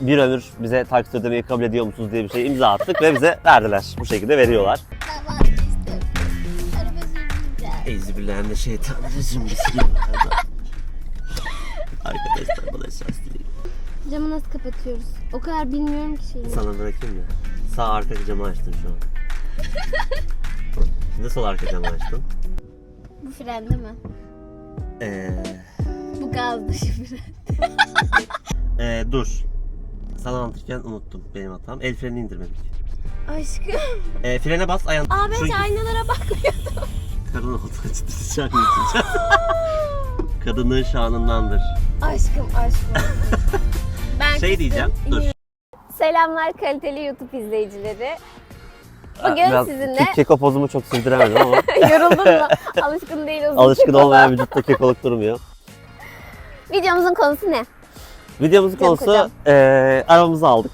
bir ömür bize taksit ödemeyi kabul ediyor musunuz diye bir şey imza attık ve bize verdiler. Bu şekilde veriyorlar. Sürmeyeceğim. Euzubillahimineşşeytanirracim. Bismillahirrahmanirrahim. Arkadaşlar bana şans dileyin. Camı nasıl kapatıyoruz? O kadar bilmiyorum ki şeyini. Sana bırakayım mı? Sağ arka camı açtın şu an. Şimdi sol arka camı açtın. Bu fren değil mi? Ee, Bu gaz dışı fren. ee, dur. Sana anlatırken unuttum benim hatam. El frenini indirmedik. Aşkım. Ee, frene bas ayağın... Aa ben hiç aynalara bakmıyordum. Kadın olduğu için sıcak Kadının şanındandır. Aşkım aşkım. ben Şey diyeceğim, dur. Selamlar kaliteli YouTube izleyicileri. Bugün biraz sizinle ke- Keko pozumu çok sürdüremedim ama yoruldun mu? Alışkın değil uzun alışkın olmayan vücutta kekoluk durmuyor. Videomuzun konusu ne? Videomuzun Cem konusu Kocam. eee arabamızı aldık.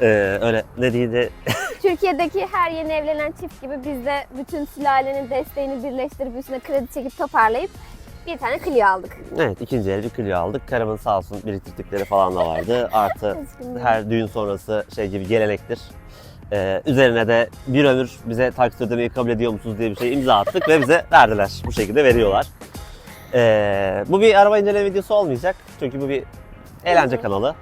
Eee öyle ne diye de Türkiye'deki her yeni evlenen çift gibi biz de bütün sülalenin desteğini birleştirip üstüne kredi çekip toparlayıp bir tane Clio aldık. evet ikinci el bir Clio aldık. Karımın sağ olsun biriktirdikleri falan da vardı. Artı her düğün sonrası şey gibi gelenektir. Eee üzerine de bir ömür bize taksit ödemeyi kabul ediyor musunuz diye bir şey imza attık ve bize verdiler. Bu şekilde veriyorlar. Eee, bu bir araba inceleme videosu olmayacak. Çünkü bu bir eğlence kanalı.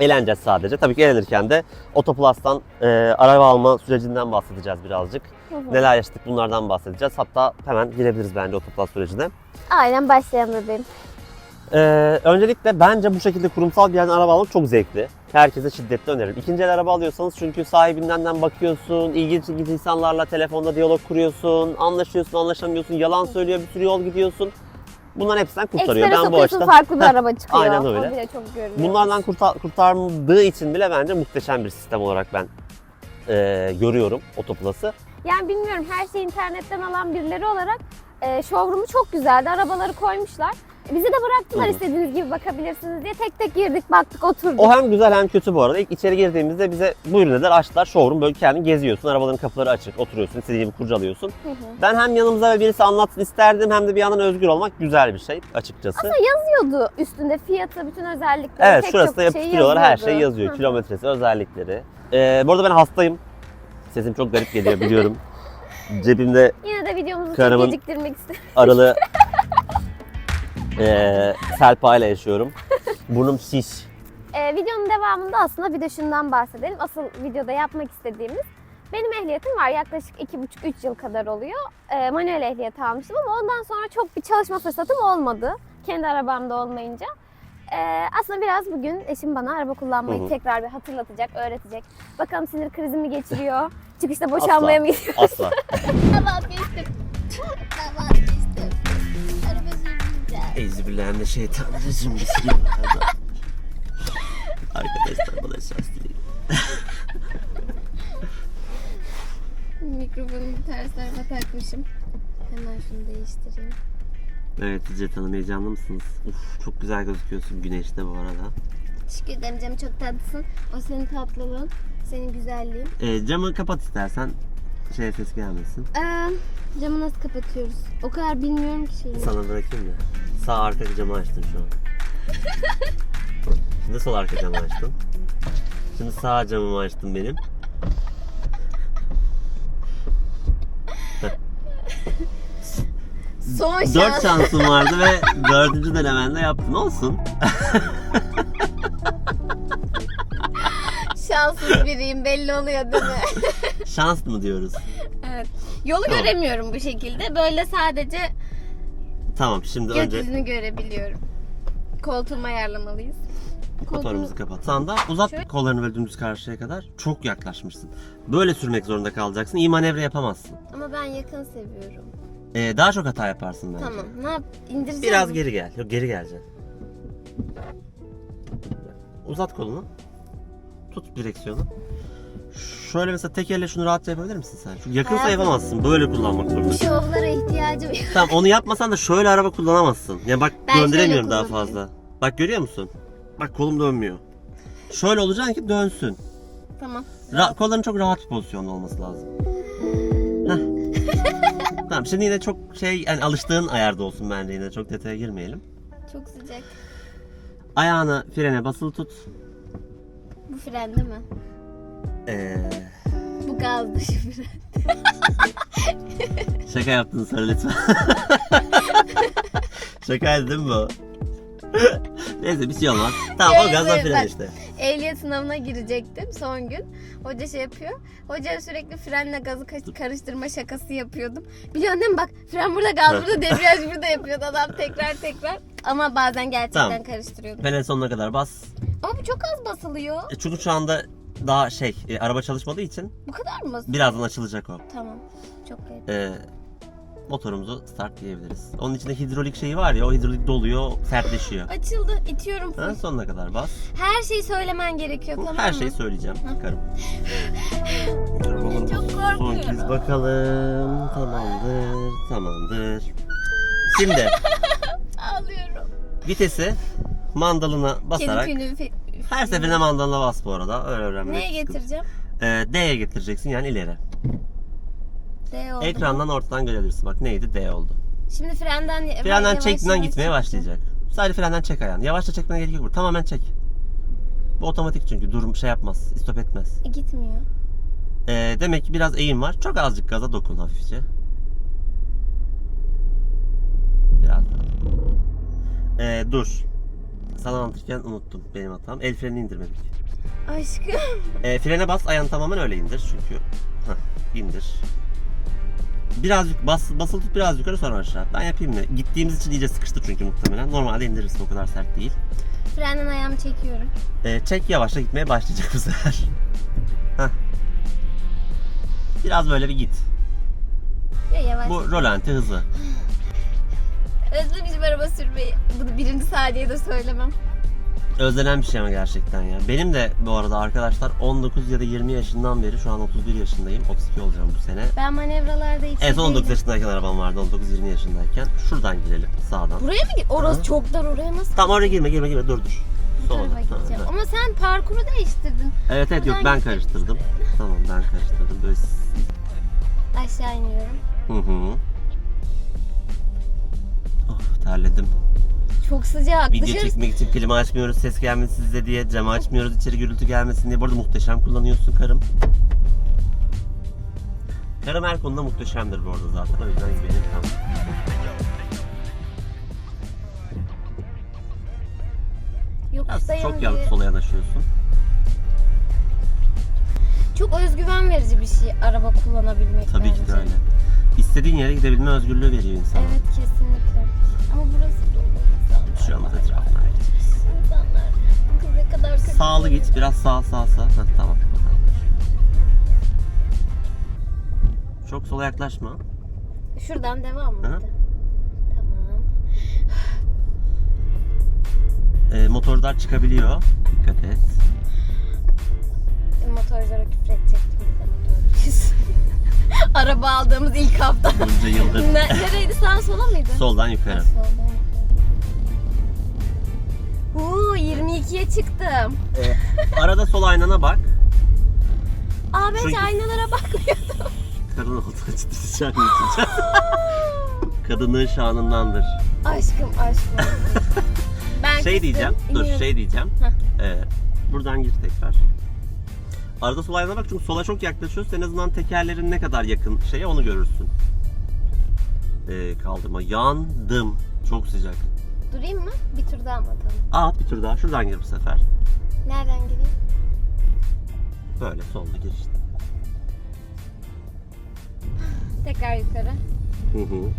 Eğleneceğiz sadece. Tabii ki eğlenirken de Otoplus'tan eee, araba alma sürecinden bahsedeceğiz birazcık. Hı hı. Neler yaşadık bunlardan bahsedeceğiz. Hatta hemen girebiliriz bence Otoplus sürecine. Aynen başlayalım bebeğim. Ee, öncelikle bence bu şekilde kurumsal bir yerden araba almak çok zevkli. Herkese şiddetle öneririm. İkinci el araba alıyorsanız çünkü sahibinden bakıyorsun, ilginç ilginç insanlarla telefonda diyalog kuruyorsun, anlaşıyorsun, anlaşamıyorsun, yalan söylüyor, bir sürü yol gidiyorsun. Bunların hepsinden kurtarıyor. Ekspere ben bu açıdan farklı bir araba çıkıyor. aynen O öyle. bile çok görünüyor. bunlardan kurtar, kurtardığı için bile bence muhteşem bir sistem olarak ben e, görüyorum Otoplus'ı. Yani bilmiyorum her şeyi internetten alan birileri olarak e, showroom'u çok güzeldi. Arabaları koymuşlar. Bizi de bıraktılar Hı istediğiniz gibi bakabilirsiniz diye tek tek girdik baktık oturduk. O hem güzel hem kötü bu arada. İlk içeri girdiğimizde bize buyurun dediler açtılar showroom böyle kendin geziyorsun. Arabaların kapıları açık oturuyorsun istediğin gibi kurcalıyorsun. Hı hı. Ben hem yanımıza birisi anlatsın isterdim hem de bir yandan özgür olmak güzel bir şey açıkçası. Yazıyordu üstünde fiyatı, bütün özellikleri. evet şurası da şey yapıştırıyorlar her şey yazıyor. Hı. Kilometresi, özellikleri. Ee, bu arada ben hastayım. Sesim çok garip geliyor biliyorum. Cebimde Yine de videomuzu Karımın- çok geciktirmek istedim. aralı ee, Selpa ile yaşıyorum. Burnum şiş. Ee, videonun devamında aslında bir de şundan bahsedelim. Asıl videoda yapmak istediğimiz. Benim ehliyetim var yaklaşık 2,5-3 yıl kadar oluyor. Ee, manuel ehliyet almıştım ama ondan sonra çok bir çalışma fırsatım olmadı. Kendi arabamda olmayınca. Ee, aslında biraz bugün eşim bana araba kullanmayı Hı hı. tekrar bir hatırlatacak, öğretecek. Bakalım sinir krizi mi geçiriyor, çıkışta boşanmaya mı gidiyor? Asla. Ben vazgeçtim. Sürmeyeceğim. Euzubillahimineşşeytanirracim. Bismillahirrahmanirrahim. Arkadaşlar bana şans dileyin. Mikrofonu ters tarafa takmışım. Hemen şunu değiştireyim. Evet İzzet Hanım heyecanlı mısınız? Uf, çok güzel gözüküyorsun güneşte bu arada. Teşekkür ederim canım çok tatlısın. O senin tatlılığın, senin güzelliğin. Ee, camı kapat istersen şey ses gelmesin. Ee, camı nasıl kapatıyoruz? O kadar bilmiyorum ki şeyini. Sana bırakayım mı? Sağ arka camı açtın şu an. Şimdi sol arka camı açtın. Şimdi sağ camımı açtın benim. Son Dört şansım vardı ve dördüncü denemende yaptın. Olsun. Şanssız biriyim belli oluyor değil mi? Şans mı diyoruz? evet. Yolu Tamam. göremiyorum bu şekilde. Böyle sadece Tamam şimdi önce gökyüzünü görebiliyorum. Koltuğumu ayarlamalıyız. motorumuzu kapat. Sağında uzat kollarını böyle dümdüz karşıya kadar. Çok yaklaşmışsın. Böyle sürmek zorunda kalacaksın. İyi manevra yapamazsın. Ama ben yakın seviyorum. Ee, daha çok hata yaparsın bence. Tamam. Ne yap? İndireceğim. Biraz mi? geri gel. Yok geri geleceksin. Uzat kolunu. Tut direksiyonu. Şöyle mesela tek elle şunu rahatça yapabilir misin sen? Çünkü yakınsa Hayatım. yapamazsın. Böyle kullanmak zorundasın. Şovlara ihtiyacım yok. Tamam onu yapmasan da şöyle araba kullanamazsın. Ya bak Ben döndüremiyorum şöyle daha kullanıyorum. fazla. Bak görüyor musun? Bak kolum dönmüyor. Şöyle olacaksın ki dönsün. Tamam. Ra- kolların çok rahat bir pozisyonda olması lazım. Heh. tamam şimdi yine çok şey yani alıştığın ayarda olsun bence yine çok detaya girmeyelim. Çok sıcak. Ayağını frene basılı tut. Bu fren değil mi? Ee, Bu gaz dışı fren. şaka yaptın sen lütfen. Şakaydı değil mi bu? Neyse bir şey olmaz. Tamam o gazla fren işte. Ehliyet sınavına girecektim son gün. Hoca şey yapıyor. Hoca sürekli frenle gazı ka- karıştırma şakası yapıyordum. Biliyorsun değil mi bak fren burada gaz burada debriyaj burada yapıyordu adam tekrar tekrar. Ama bazen gerçekten Tamam. karıştırıyordu. Fren sonuna kadar bas. Ama bu çok az basılıyor. E, Çünkü şu anda daha şey e, araba çalışmadığı için Bu kadar mı birazdan açılacak o. Tamam. Çok iyi. Ee, motorumuzu start diyebiliriz. Onun içinde hidrolik şeyi var ya o hidrolik doluyor sertleşiyor. Açıldı. İtiyorum. Ha, sonuna kadar bas. Her şeyi söylemen gerekiyor tamam Her mı? şeyi söyleyeceğim. Karım. Çok Son korkuyorum. kez bakalım. Tamamdır. Tamamdır. Şimdi Ağlıyorum. vitesi mandalına basarak tüyünü fe- her seferinde mandalına bas bu arada. Öyle öğrenmek Neye sıkıntı. getireceğim? Ee, D'ye getireceksin yani ileri. D oldu. Ekrandan ortadan görebilirsin. Bak neydi? D oldu. Şimdi frenden Frenden yavaş çektiğinden yavaş gitmeye çekeceğim. başlayacak. Sadece frenden çek ayağını. Yavaşça çekmene gerek yok. burada. Tamamen çek. Bu otomatik çünkü durum şey yapmaz. Stop etmez. E, gitmiyor. Ee, demek ki biraz eğim var. Çok azıcık gaza dokun hafifçe. Biraz daha. Ee, dur. Sana anlatırken unuttum. Benim hatam. El frenini indirmedik. Aşkım. Ee, frene bas. Ayağını tamamen öyle indir. Çünkü Hah, indir. Biraz yuk- bas, basılı tut biraz yukarı sonra aşağı. Ben yapayım mı? Gittiğimiz için iyice sıkıştı çünkü muhtemelen. Normalde indirirsin o kadar sert değil. Frenden ayağımı çekiyorum. Ee, çek yavaşça gitmeye başlayacak bu sefer. Hah. Biraz böyle bir git. Ya yavaş. Bu rolanti hızı. Özlemişim araba sürmeyi. Bunu birinci saniyede söylemem. Özlenen bir şey ama gerçekten ya. Benim de bu arada arkadaşlar 19 ya da 20 yaşından beri şu an 31 yaşındayım. 32 olacağım bu sene. Ben manevralarda hiç son 19 değilim. yaşındayken arabam vardı. 19-20 yaşındayken. Şuradan girelim sağdan. Buraya mı git? Orası çok dar oraya nasıl Tamam oraya girme girme girme dur dur. bu Sola. tarafa Ha, gideceğim? Ama sen parkuru değiştirdin. Evet evet yok Buradan ben gitmek karıştırdım. Tamam ben karıştırdım. Böyle Aşağı iniyorum. Hı hı. Of terledim. Çok sıcak. Video Dışarı çekmek için klima açmıyoruz ses gelmesin size diye. Camı açmıyoruz içeri gürültü gelmesin diye. Bu arada muhteşem kullanıyorsun karım. Karım her konuda muhteşemdir bu arada zaten. O yüzden benim tam. Biraz yokuştayım çok yanıp sola yanaşıyorsun. Çok özgüven verici bir şey araba kullanabilmek Tabii ki de bence. öyle. İstediğin yere gidebilme özgürlüğü veriyor insana. Evet kesinlikle. Ne kadar kötü. Sağlı git. Biraz sağ sağ sağ. Heh, tamam. Çok sola yaklaşma. Şuradan devam mı? Hı. Tamam. Ee, motorlar çıkabiliyor. Dikkat et. Motorculara küfür edecektim motorcuyuz. Araba aldığımız ilk hafta. Bunca yıldır. ne, nereydi sağ sola mıydı? Soldan Ha, yukarı. soldan. Uuu 22'ye çıktım. Ee, arada sol aynana bak. Aa ben Çünkü- aynalara bakmıyordum. Kadın olduğu için diyeceğim. Kadının şanındandır. aşkım aşkım. ben Şey küstüm, diyeceğim. Dur iniyorum. şey diyeceğim. Ee, buradan gir tekrar. Arada sol aynana bak çünkü sola çok yaklaşıyorsun. En azından tekerlerin ne kadar yakın şeye onu görürsün. Ee, kaldırma. Yandım. Çok sıcak. Durayım mı? Bir tur daha mı atalım? Aa bir tur daha. Şuradan gir bu sefer. Nereden gireyim? Böyle solda gir işte. Tekrar yukarı. Hı hı.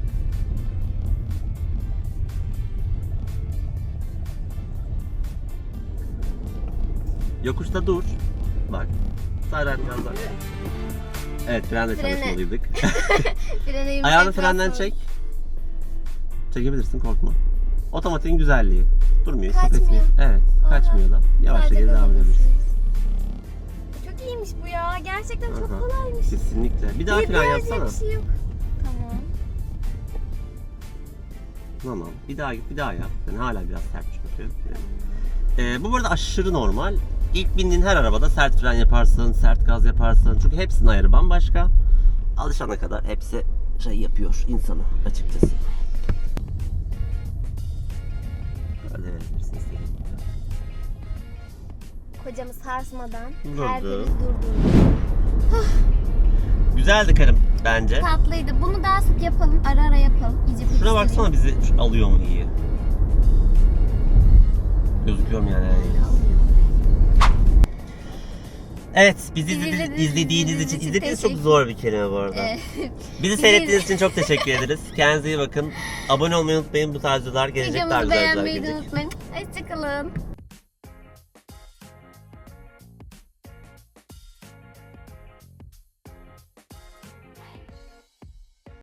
Yokuşta dur. Bak. Sağdan gazdan. Evet fren de Frene. çalışmalıydık. Frene yumuşak Ayağını frenden çek. Çekebilirsin korkma. Otomatiğin güzelliği. Durmuyor. stop Kaçmıyor. etmiyor. Evet. Aa. Kaçmıyor da. Yavaşça Sadece geri devam edebilirsin. basıyoruz. Çok iyiymiş bu ya. Gerçekten çok Aha. kolaymış. Kesinlikle. Bir daha fren Debriyaj yapsana. Bir şey yok. Tamam. Tamam. Bir daha bir daha yap. Yani hala biraz sert çünkü. Ee, bu burada aşırı normal. İlk bindiğin her arabada sert fren yaparsın, sert gaz yaparsın. Çünkü hepsinin ayarı bambaşka. Alışana kadar hepsi şey yapıyor insanı açıkçası. Böyle verebilirsin istediğin gibi. kocamı sarsmadan Durdu. tertemiz durdurdu. Güzeldi karım bence. Tatlıydı. Bunu daha sık yapalım. Ara ara yapalım. İyice Şuna pekiştirelim. baksana bizi şu- alıyor mu iyi. Gözüküyor mu yani? Evet, bizi izledi- İzlediğiniz- izlediğiniz için, için izlediğiniz çok teşekkür- zor bir kelime bu arada. Ee, Bizi seyrettiğiniz için çok teşekkür ederiz. Kendinize iyi bakın. Abone olmayı unutmayın. Bu tarz videolar gelecek. Daha Videomuzu güzel videolar beğenmeyi de gelecek. unutmayın. Hoşçakalın.